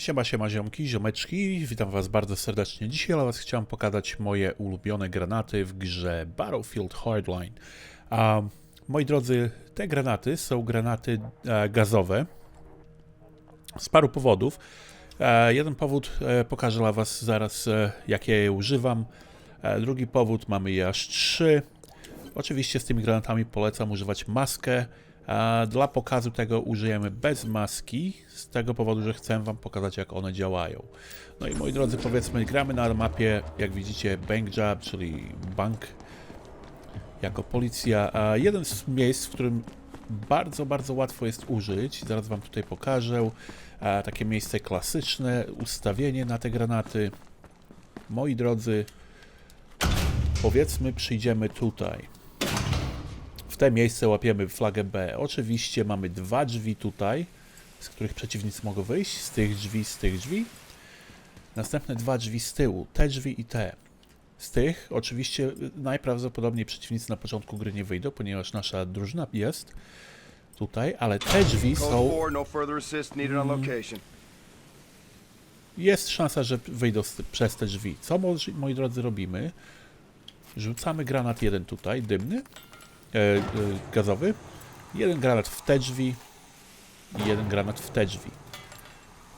Siema, siema ziomki, ziomeczki, witam was bardzo serdecznie. Dzisiaj dla was chciałem pokazać moje ulubione granaty w grze Battlefield Hardline. A, moi drodzy, te granaty są granaty e, gazowe z paru powodów. E, jeden powód e, pokażę dla was zaraz, e, jakie je używam. E, drugi powód, mamy je aż trzy. Oczywiście z tymi granatami polecam używać maskę. Dla pokazu tego użyjemy bez maski, z tego powodu, że chcę Wam pokazać, jak one działają. No i moi drodzy, powiedzmy, gramy na mapie, jak widzicie, Bank Job, czyli bank jako policja. Jeden z miejsc, w którym bardzo, bardzo łatwo jest użyć, zaraz Wam tutaj pokażę. Takie miejsce klasyczne, ustawienie na te granaty. Moi drodzy, powiedzmy, przyjdziemy tutaj. Te miejsce łapiemy flagę B. Oczywiście mamy dwa drzwi tutaj, z których przeciwnicy mogą wyjść. Z tych drzwi, z tych drzwi. Następne dwa drzwi z tyłu. Te drzwi i te. Z tych oczywiście najprawdopodobniej przeciwnicy na początku gry nie wyjdą, ponieważ nasza drużyna jest tutaj, ale te drzwi są... 4, no location. Jest szansa, że wyjdą przez te drzwi. Co, moi, drodzy, robimy? Rzucamy granat jeden tutaj, dymny, gazowy. Jeden granat w te drzwi i jeden granat w te drzwi.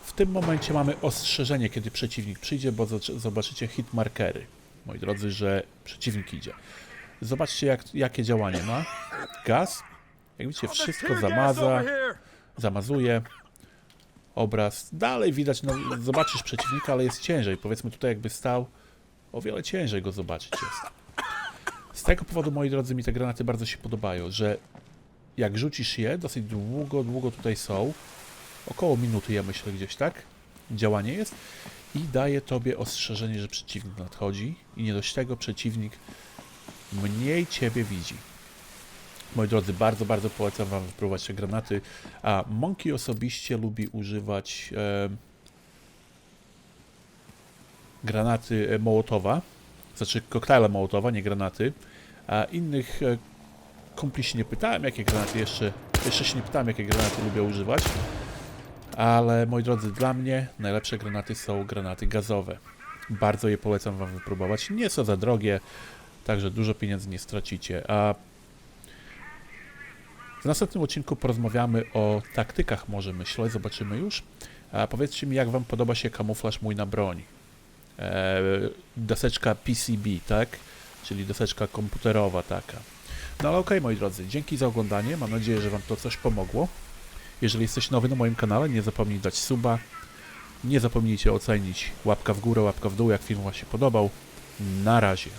W tym momencie mamy ostrzeżenie, kiedy przeciwnik przyjdzie, bo zobaczycie hit markery. Moi drodzy, że przeciwnik idzie. Zobaczcie, jak, jakie działanie ma. Gaz. Jak widzicie, wszystko zamaza zamazuje obraz. Dalej widać, no zobaczysz przeciwnika, ale jest ciężej. Powiedzmy tutaj jakby stał, o wiele ciężej go zobaczyć jest. Z tego powodu, moi drodzy, mi te granaty bardzo się podobają, że jak rzucisz je, dosyć długo, długo tutaj są, około minuty ja myślę gdzieś, tak? Działanie jest i daje tobie ostrzeżenie, że przeciwnik nadchodzi i nie dość tego przeciwnik mniej ciebie widzi. Moi drodzy, bardzo, bardzo polecam Wam wypróbować te granaty. A Monkey osobiście lubi używać e, granaty Mołotowa, znaczy koktajle Mołotowa, nie granaty. A innych e, kumpli się nie pytałem, jakie granaty jeszcze, jeszcze się nie pytałem, jakie granaty lubię używać. Ale moi drodzy, dla mnie najlepsze granaty są granaty gazowe. Bardzo je polecam Wam wypróbować. Nie są za drogie, także dużo pieniędzy nie stracicie. A w następnym odcinku porozmawiamy o taktykach, może myślę, zobaczymy już. A powiedzcie mi, jak Wam podoba się kamuflaż mój na broń. E, deseczka PCB, tak? Czyli deseczka komputerowa taka. No ale okej, moi drodzy, dzięki za oglądanie. Mam nadzieję, że Wam to coś pomogło. Jeżeli jesteś nowy na moim kanale, nie zapomnij dać suba. Nie zapomnijcie ocenić łapka w górę, łapka w dół, jak film Wam się podobał. Na razie.